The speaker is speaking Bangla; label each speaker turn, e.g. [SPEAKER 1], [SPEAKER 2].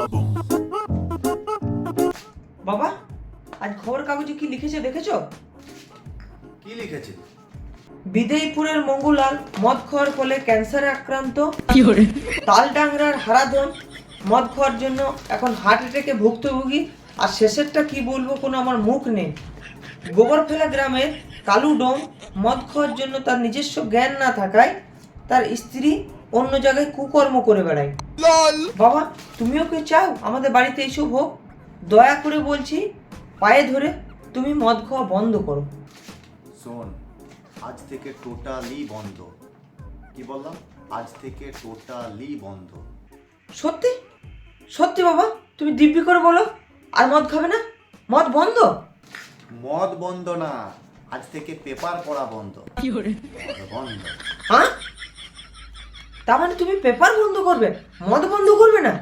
[SPEAKER 1] বাবু।
[SPEAKER 2] বাবা আজ খবর কাগজে কি লিখেছে দেখেছ?
[SPEAKER 3] কি লিখেছে?
[SPEAKER 2] বিদেইপুরের মঙ্গুলাল মদ খাওয়ার ফলে ক্যান্সারে আক্রান্ত। তালডাংরার হারাধন। মদ খাওয়ার জন্য এখন হার্ট অ্যাটাকে ভুক্তভোগী। আর শেষেরটা কি বলব কোনো আমার মুখ নেই। গোবরফেলা গ্রামের কালু ডোম। মদ খাওয়ার জন্য তার নিজস্ব জ্ঞান না থাকায় তার স্ত্রী অন্য জায়গায় কুকর্ম করে বেড়াই। বাবা তুমিও কি চাও? আমাদের বাড়িতে এইসব হোক দয়া করে বলছি পায়ে ধরে তুমি মদ খাওয়া বন্ধ করো।
[SPEAKER 3] শোন আজ থেকে টোটালি বন্ধ। কি বললাম? আজ থেকে টোটালি বন্ধ।
[SPEAKER 2] সত্যি? সত্যি বাবা তুমি দিব্যি করে বলো আর মদ খাবে না? মদ বন্ধ?
[SPEAKER 3] মদ বন্ধ না আজ থেকে পেপার পড়া বন্ধ। কি করে? বন্ধ।
[SPEAKER 2] হ্যাঁ? তার মানে তুমি পেপার বন্ধ করবে মদ বন্ধ করবে না?